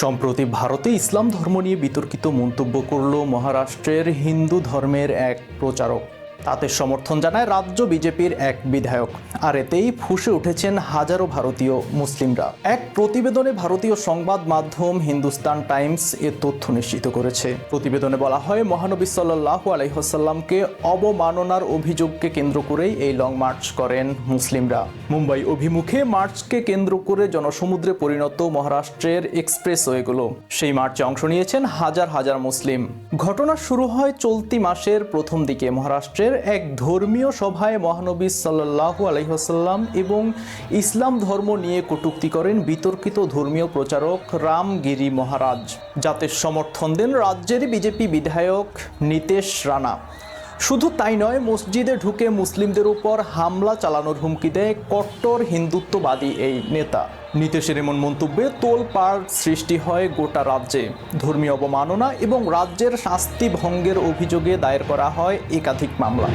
সম্প্রতি ভারতে ইসলাম ধর্ম নিয়ে বিতর্কিত মন্তব্য করল মহারাষ্ট্রের হিন্দু ধর্মের এক প্রচারক। তাতে সমর্থন জানায় রাজ্য বিজেপির এক বিধায়ক। আর এতেই ফুসে উঠেছেন হাজারো ভারতীয় মুসলিমরা। এক প্রতিবেদনে ভারতীয় সংবাদ মাধ্যম হিন্দুস্তান টাইমস এ তথ্য নিশ্চিত করেছে। প্রতিবেদনে বলা হয়, মহানবী সাল্লাহ আলহিহাসাল্লামকে অবমাননার অভিযোগকে কেন্দ্র করেই এই লং মার্চ করেন মুসলিমরা। মুম্বাই অভিমুখে মার্চকে কেন্দ্র করে জনসমুদ্রে পরিণত মহারাষ্ট্রের এক্সপ্রেসওয়েগুলো। সেই মার্চে অংশ নিয়েছেন হাজার হাজার মুসলিম। ঘটনা শুরু হয় চলতি মাসের প্রথম দিকে মহারাষ্ট্রের এক ধর্মীয় সভায় মহানবী সাল্লাহ আলহিহাসাল্লাম এবং ইসলাম ধর্ম নিয়ে কটুক্তি করেন বিতর্কিত ধর্মীয় প্রচারক রামগিরি মহারাজ। যাতে সমর্থন দেন রাজ্যের বিজেপি বিধায়ক নিতেশ রানা। শুধু তাই নয়, মসজিদে ঢুকে মুসলিমদের উপর হামলা চালানোর হুমকি দেয় কট্টর হিন্দুত্ববাদী এই নেতা। নীতিশের এমন মন্তব্যে তোলপাড় সৃষ্টি হয় গোটা রাজ্যে। ধর্মীয় অবমাননা এবং রাজ্যের শাস্তি ভঙ্গের অভিযোগে দায়ের করা হয় একাধিক মামলা।